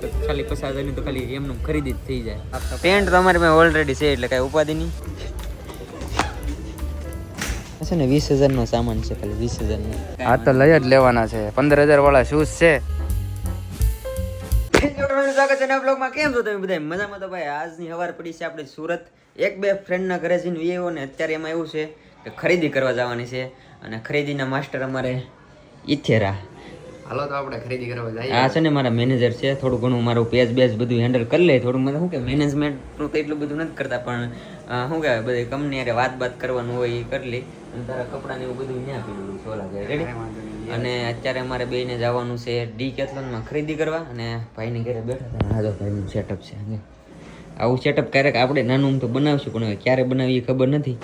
તો ખાલી પચાસ હજારની તો ખાલી એમનું ખરીદી જ થઈ જાય. પેન્ટ તો અમારી પાસે ઓલરેડી છે એટલે કાંઈ ઉપાધિ નહીં. છે ને વીસ હજારનો સામાન છે ખાલી વીસ હજારનો. આ તો લઈ જ લેવાના છે. પંદર હજાર વાળા શૂઝ છે સ્વાગત છે બ્લોગમાં કેમ છો તમે બધા મજામાં તો ભાઈ. આજની હવાર પડી છે આપણે સુરત. એક બે ફ્રેન્ડના ઘરે જઈને ને અત્યારે એમાં એવું છે કે ખરીદી કરવા જવાની છે. અને ખરીદીના માસ્ટર અમારે ઈથેરા. હાલો તો આપણે ખરીદી કરવા જઈએ. આ છે ને મારા મેનેજર છે થોડું ઘણું મારું પેજ બેજ બધું હેન્ડલ કરી લે થોડું મને શું કે મેનેજમેન્ટનું તો એટલું બધું નથી કરતા પણ શું કહેવાય બધી કંપની અરે વાત બાત કરવાનું હોય એ કરી લે. અને તારા કપડાને એવું બધું ત્યાં પીડું સોલા જાય રેડી અને અત્યારે અમારે બેને જવાનું છે ડી કેથલોનમાં ખરીદી કરવા અને ભાઈને ઘરે બેઠા હતા. હા જો ભાઈનું સેટઅપ છે આવું સેટઅપ ક્યારેક આપણે નાનું તો બનાવશું પણ ક્યારે બનાવીએ ખબર નથી.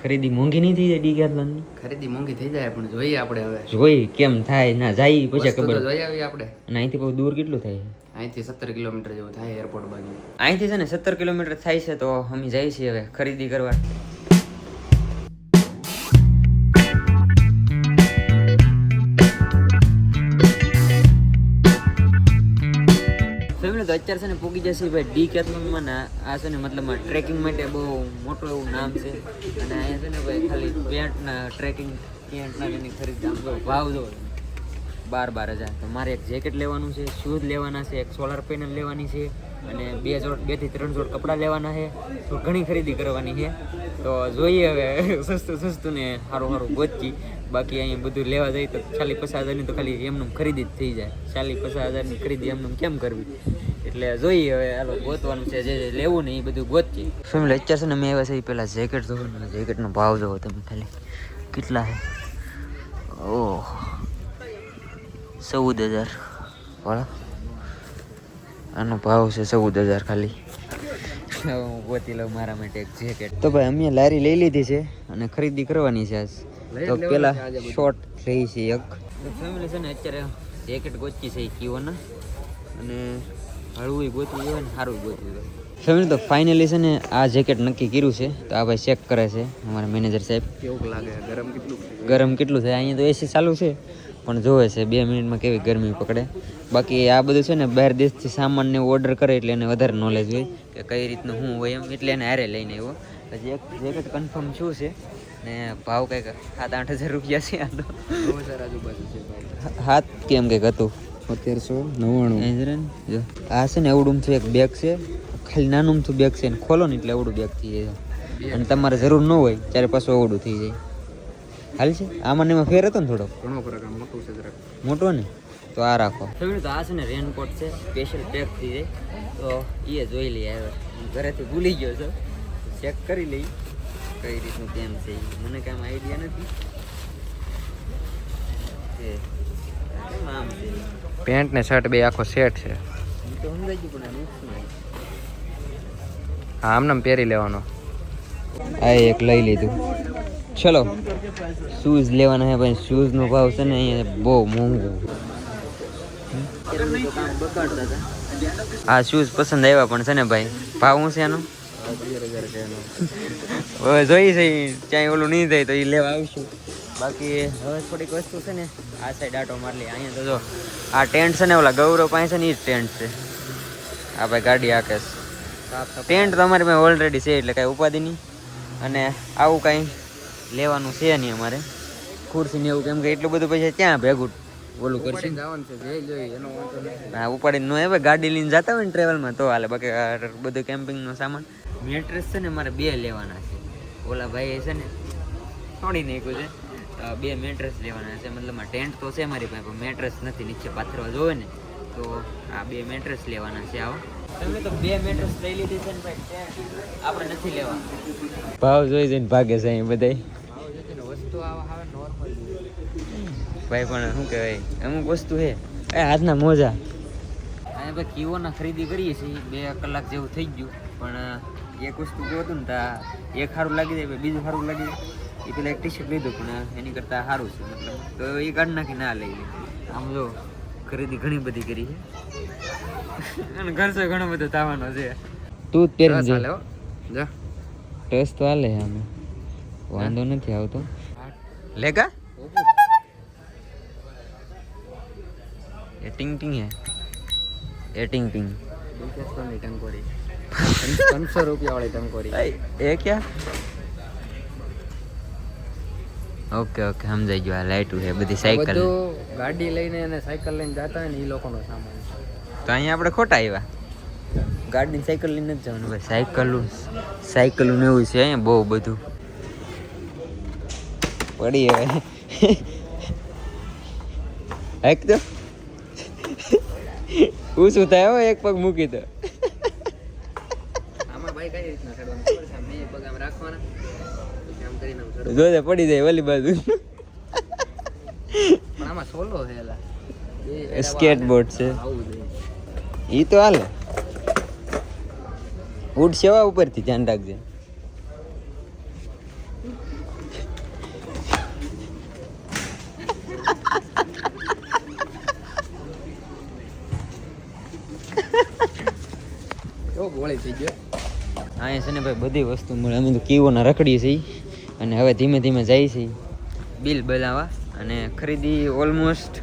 ખરીદી મોંઘી નહીં થઈ જાય ડી કેથલોનની ખરીદી મોંઘી થઈ જાય પણ જોઈએ આપણે હવે. જોઈ કેમ થાય ના જાય પછી ખબર. જોઈએ જોઈ આવીએ આપણે. અને અહીંથી બહુ દૂર કેટલું થાય? અહીંથી સત્તર કિલોમીટર જેવું થાય એરપોર્ટ બાજુ. અહીંથી છે ને સત્તર કિલોમીટર થાય છે તો અમે જઈએ છીએ હવે ખરીદી કરવા. અત્યારે છે ને પૂગી જશે ભાઈ ડી કેથલોનમાં ને આ છે ને મતલબ ટ્રેકિંગ માટે બહુ મોટું એવું નામ છે. અને અહીંયા છે ને ભાઈ ખાલી પેન્ટના ટ્રેકિંગ પેન્ટના એની ખરીદ ભાવ જો બાર બાર હજાર. તો મારે એક જેકેટ લેવાનું છે શૂઝ લેવાના છે, એક સોલાર પેનલ લેવાની છે અને બે જોડ બેથી ત્રણ જોડ કપડાં લેવાના છે. તો ઘણી ખરીદી કરવાની છે. તો જોઈએ હવે સસ્તું સસ્તું ને સારું સારું ગોચી બાકી અહીંયા બધું લેવા જઈએ તો ચાલી પચાસ હજારની તો ખાલી એમનું ખરીદી જ થઈ જાય. ચાલી પચાસ હજારની ખરીદી એમનું કેમ કરવી? એટલે જોઈએ હવે હાલો ગોતવાનું છે જે લેવું ને એ બધું ગોતજે ફેમિલી અત્યારે છે ને મેં આવ્યા છે એ પહેલાં જેકેટ જોવો ને જેકેટનો ભાવ જોવો તમે ખાલી. કેટલા છે? ઓહ. ચૌદ હજાર. વાળા. આનો ભાવ છે ચૌદ હજાર ખાલી. હું ગોતી લઉં મારા માટે એક જેકેટ. તો ભાઈ અમે લારી લઈ લીધી છે અને ખરીદી કરવાની છે આજ. તો પેલા શોર્ટ લઈ છે એક. ફેમિલી છે ને અત્યારે જેકેટ ગોચી છે કીઓના. અને હળવું ગોતવું હોય ને સારું ગોતવું હોય. ફેમિલી તો ફાઇનલી છે ને આ જેકેટ નક્કી કર્યું છે. તો આ ભાઈ ચેક કરે છે અમારા મેનેજર સાહેબ. કેવું લાગે? ગરમ કેટલું ગરમ કેટલું થાય અહીંયા તો એસી ચાલુ છે. પણ જોવે છે બે મિનિટમાં કેવી ગરમી પકડે. બાકી આ બધું છે ને બહાર દેશથી સામાનને ઓર્ડર કરે એટલે એને વધારે નોલેજ હોય કે કઈ રીતનું શું હોય એમ. એટલે એને હારે લઈને આવ્યો. પછી એક જેકેટ કન્ફર્મ શું છે ને ભાવ કંઈક સાત આઠ હજાર રૂપિયા છે આ તો. હજાર આજુબાજુ છે ભાઈ. કેમ કંઈક હતું? સત્તરસો નવ્વાણું. આ છે ને અવડું છે એક બેગ છે. ખાલી નાનું અમથું બેગ છે. ને ખોલો ને એટલે એવડું બેગ થઈ જાય. અને તમારે જરૂર ન હોય ત્યારે પાછું એવડું થઈ જાય. હાલ છે? આમાં એમાં ફેર હતો ને થોડો ઘણો ફરક મોટો છે જરાક. મોટો ને? તો આ રાખો. ફેમિલી તો આ છે ને રેનકોટ છે. સ્પેશિયલ પેક થઈ જાય. તો એ જોઈ લઈએ હવે. હું ઘરેથી ભૂલી ગયો છો. ચેક કરી લઈ. કઈ રીતનું કેમ છે મને કામ આઈડિયા નથી. છે. આમ છે? પેન્ટ ને શર્ટ બે આખો સેટ છે. હું હા આમને આમ પહેરી લેવાનો. આ એક લઈ લીધું. ચલો. શૂઝ લેવાના છે ભાઈ. શૂઝનો ભાવ છે ને અહીંયા બહુ મોંઘું. આ શૂઝ પસંદ આવ્યા પણ છે ને ભાઈ? ભાવ શું છે એનો? હવે જોઈ છે ક્યાંય ઓલું નહીં થાય તો એ લેવા આવશું. બાકી હવે થોડીક વસ્તુ છે ને આ સાઈડ આટો મારી લઈએ. અહીંયા તો જો આ ટેન્ટ છે ને ઓલા ગૌરવ પાસે છે ને એ જ ટેન્ટ છે. આ ભાઈ ગાડી આખે છે. ટેન્ટ તમારી પાસે ઓલરેડી છે એટલે કાંઈ ઉપાધિ નહીં. અને આવું કાંઈ લેવાનું છે નહીં અમારે. ખુરશી ને એવું કેમ કે એટલું બધું પૈસા ક્યાં ભેગું ઓલું કરશે? હા ઉપાડીને ન આવે ગાડી લઈને જતા હોય ને ટ્રેવલમાં તો હાલે બાકી બધું કેમ્પિંગનો સામાન. મેટ્રેસ છે ને મારે બે લેવાના છે. ઓલા ભાઈ છે ને છોડી નાખ્યું છે. બે મેટ્રેસ લેવાના છે. મતલબ ટેન્ટ તો છે મારી પાસે પણ મેટ્રેસ નથી. નીચે પાથરવા જોવે ને તો આ બે મેટ્રેસ લેવાના છે આવો. તમે તો બે મેટ્રેસ લઈ લીધી છે ને ભાઈ આપણે નથી લેવા ભાવ જોઈ જઈને ભાગે છે અહીં બધા વસ્તુ આવા નોર્મલ ભાઈ પણ શું કહેવાય અમુક વસ્તુ છે. એ હાથના મોજા. અહીંયા ભાઈ કીઓના ખરીદી કરીએ છીએ. બે કલાક જેવું થઈ ગયું. પણ એક વસ્તુ ગોતું ને તા એક સારું લાગી જાય બીજું સારું લાગી જાય. એ પેલા એક ટી શર્ટ લીધું પણ એની કરતા સારું છે મતલબ તો એ કાઢ નાખી ના લઈ આમ જો ખરીદી ઘણી બધી કરી છે. અને ખર્ચો ઘણો બધો થવાનો છે. તું પહેરી જા લે. જા. ટસ તો આલે અમે વાંધો નથી આવતો. લેગા એ ટિંગ ટિંગ હે. એ ટિંગ ટિંગ. ટંકોરી. 500 રૂપિયા વાળી ટંકોરી. એ ક્યાં? ઓકે ઓકે સમજાઈ ગયું. આ લાઈટું છે બધી સાયકલ બધું ગાડી લઈને અને સાયકલ લઈને જતા હોય ને એ લોકોનો સામાન. તો અહીંયા આપણે ખોટા આવ્યા? ગાડી સાયકલ લઈને જ જવાનું. ભાઈ સાયકલું સાયકલું ને એવું છે અહીંયા બહુ બધું. પડી હવે. એક તો હું શું થાય હો એક પગ મૂકી તો આમાં ભાઈ કઈ રીતના ચડવાનું? ખબર છે? બે પગ આમ રાખવાના. જોતે પડી જાય ઓલી બાજુ. આમાં સોલો છે Skateboard છે. ઈ તો હાલે. ઉડ સેવા ઉપરથી ધ્યાન રાખજે. ગોળી થઈ ગયો? અહીંયા છે ને ભાઈ બધી વસ્તુ મળે. અમે તો કીવોના રખડીએ છીએ. અને હવે ધીમે ધીમે જાય છે. બિલ બનાવવા અને ખરીદી ઓલમોસ્ટ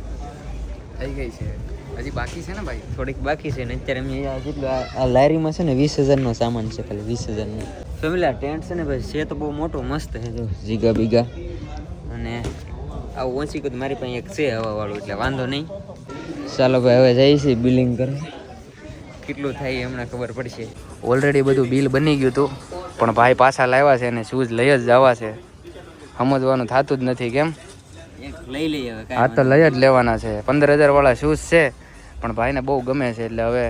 થઈ ગઈ છે. હજી બાકી છે ને ભાઈ? થોડીક બાકી છે ને અત્યારે અમે આ જેટલું આ લારીમાં છે ને વીસ હજારનો સામાન છે ખાલી વીસ હજારનો. ફેમિલા ટેન્ટ છે ને ભાઈ છે તો બહુ મોટો મસ્ત છે જો. જીગા બીગા. અને આવું ઓછી કદ મારી પાસે એક છે હવાવાળું એટલે વાંધો નહીં. ચાલો ભાઈ હવે જઈએ છીએ બિલિંગ કરવા. કેટલું થાય એમને હમણાં ખબર પડશે. ઓલરેડી બધું બિલ બની ગયું હતું. પણ ભાઈ પાછા લાવ્યા છે અને શૂઝ લઈ જ જવા છે. સમજવાનું થતું જ નથી કેમ? લઈ લઈએ હા તો લઈ જ લેવાના છે. પંદર હજાર વાળા શૂઝ છે પણ ભાઈને બહુ ગમે છે એટલે હવે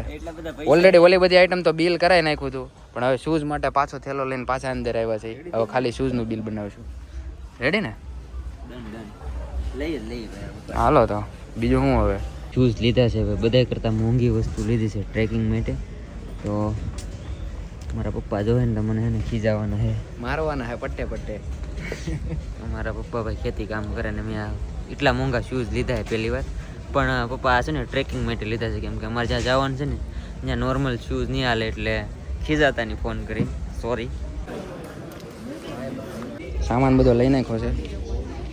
ઓલરેડી ઓલી બધી આઈટમ તો બિલ કરાવી નાખ્યું હતું પણ હવે શૂઝ માટે પાછો થેલો લઈને પાછા અંદર આવ્યા છે. હવે ખાલી શૂઝનું બિલ બનાવશું. રેડી ને? હાલો તો. બીજું શું હવે? શૂઝ લીધા છે હવે. બધા કરતાં મોંઘી વસ્તુ લીધી છે ટ્રેકિંગ માટે. તો મારા પપ્પા જોવે ને તો મને એને ખીજાવાના છે મારવાના હે પટ્ટે પટ્ટે. મારા પપ્પા ભાઈ ખેતી કામ કરે ને મેં આ એટલા મોંઘા શૂઝ લીધા છે પહેલી વાર પણ પપ્પા આ છે ને ટ્રેકિંગ માટે લીધા છે કેમ કે અમારે જ્યાં જવાનું છે ને ત્યાં નોર્મલ શૂઝ નહીં હાલે એટલે ખીજાતાની ફોન કરી. સોરી સામાન બધો લઈ નાખ્યો છે.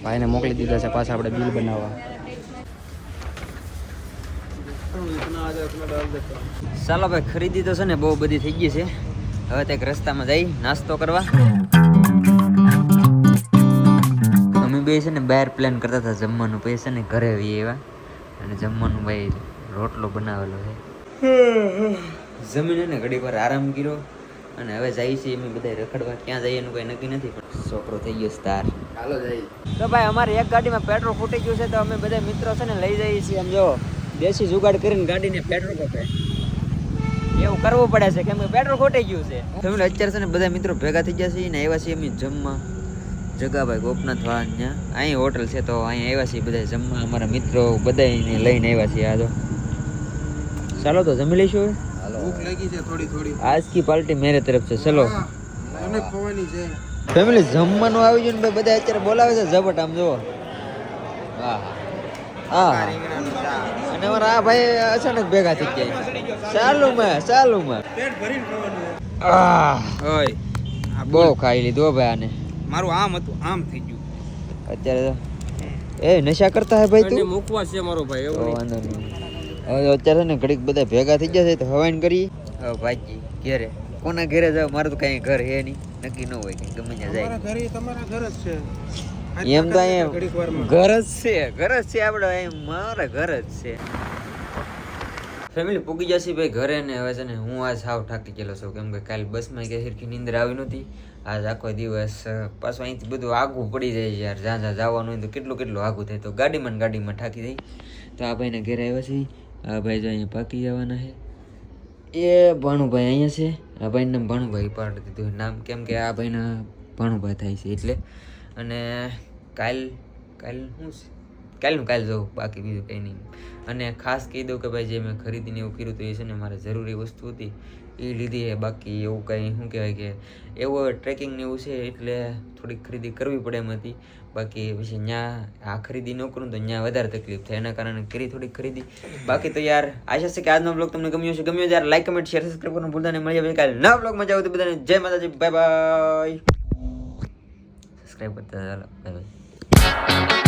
ભાઈને મોકલી દીધા છે પાછા આપણે બિલ બનાવવા. ચાલો ભાઈ ખરીદી તો છે ને બહુ બધી થઈ ગઈ છે. હવે તે રસ્તામાં જઈ નાસ્તો કરવા. અમે બે છે ને બહાર પ્લાન કરતા હતા જમવાનું. પછી છે ને ઘરે આવીએ એવા અને જમવાનું ભાઈ રોટલો બનાવેલો છે. જમીને ને ઘડી વાર આરામ કર્યો. અને હવે જઈએ છીએ અમે બધા રખડવા. ક્યાં જઈએ એનું કંઈ નક્કી નથી પણ છોકરો થઈ ગયો સ્ટાર ચાલો જઈએ. તો ભાઈ અમારે એક ગાડીમાં પેટ્રોલ ફૂટી ગયું છે તો અમે બધા મિત્રો છે ને લઈ જઈએ છીએ. આમ જો દેશી જુગાડ કરીને ગાડીને પેટ્રોલ પપે એવું કરવું પડે છે કેમ કે પેટ્રોલ ખોટી ગયું છે. તમે અત્યારે છે ને બધા મિત્રો ભેગા થઈ ગયા છે ને આવ્યા છીએ અમે જમવા. જગાભાઈ ગોપનાથ વાળા ત્યાં. અહીં હોટલ છે તો અહીં આવ્યા છીએ બધા જમવા. અમારા મિત્રો બધાને લઈને આવ્યા છીએ આ તો ચાલો તો જમી લઈશું હવે. ભૂખ લાગી છે થોડી થોડી. આજ કી પાર્ટી મેરે તરફ છે. ચલો. મને ખવાની છે. ફેમિલી જમવાનું આવી ગયું ને ભાઈ બધા અત્યારે બોલાવે છે ઝપટ આમ જુઓ. વાહ હા. અને અમારા આ ભાઈ અચાનક ભેગા થઈ ગયા ચાલુ માં ચાલુ માં. પેટ ભરીને ઓય બહુ ખાઈ લીધો ભાઈ આને. મારું આમ હતું આમ થઈ ગયું. અત્યારે તો એ નશા કરતા હે ભાઈ તું? મૂકવા છે મારો ભાઈ એવું વાંધો નહીં. હવે અત્યારે ને ઘડીક બધા ભેગા થઈ ગયા છે તો હવાઈન કરી હવે ભાઈજી ઘેરે. કોના ઘેરે જાવ? મારું તો કઈ ઘર હે નહીં. નક્કી ન હોય ગમે ત્યાં જાય. ઘરે તમારા ઘર જ છે. એમ તો અહીંયા ઘર જ છે ઘર જ છે આપણે અહીં મારા ઘર જ છે. ફેમિલી પૂગી જશે ભાઈ ઘરે ને હવે છે ને હું આજ સાવ થાકી ગયેલો છું કેમ કે કાલ બસમાં કે સરખી નીંદર આવી નહોતી. આજ આખો દિવસ પાછું અહીંથી બધું આગું પડી જાય યાર જ્યાં જ્યાં જવાનું હોય તો કેટલું કેટલું આગું થાય. તો ગાડીમાં ને ગાડીમાં થાકી જાય તો આ ભાઈને ઘરે આવ્યા છે આ ભાઈ જો અહીંયા પાકી જવાના છે. એ ભાણુભાઈ અહીંયા છે. આ ભાઈને નામ ભાણુભાઈ પાડી દીધું નામ કેમ કે આ ભાઈના ભાણુભાઈ થાય છે એટલે. અને કાલ કાલ છે કાલનું કાલ જોઉં, બાકી બીજું કંઈ નહીં. અને ખાસ કહી દઉં કે ભાઈ, જે મેં ખરીદીને એવું કર્યું તો એ છે ને મારે જરૂરી વસ્તુ હતી. એ લીધી છે બાકી એવું કંઈ શું કહેવાય કે, એવું ટ્રેકિંગ ને એવું છે એટલે થોડીક ખરીદી કરવી પડે એમ હતી. બાકી પછી ત્યાં આ ખરીદી ન કરું તો ત્યાં વધારે તકલીફ થાય. એના કારણે કરી થોડીક ખરીદી. બાકી તો યાર, આશા છે કે આજનો બ્લોગ તમને ગમ્યો છે ગમ્યો યાર લાઈક કમેન્ટ શેર સબસ્ક્રાઈબ કરવાનું ભૂલતા નહીં. મળી આવે કાલે નવા બ્લોગ મજા આવે તો બધાને જય માતાજી. બાય બાય સબસ્ક્રાઈબ કરતા ચાલો બાય બાય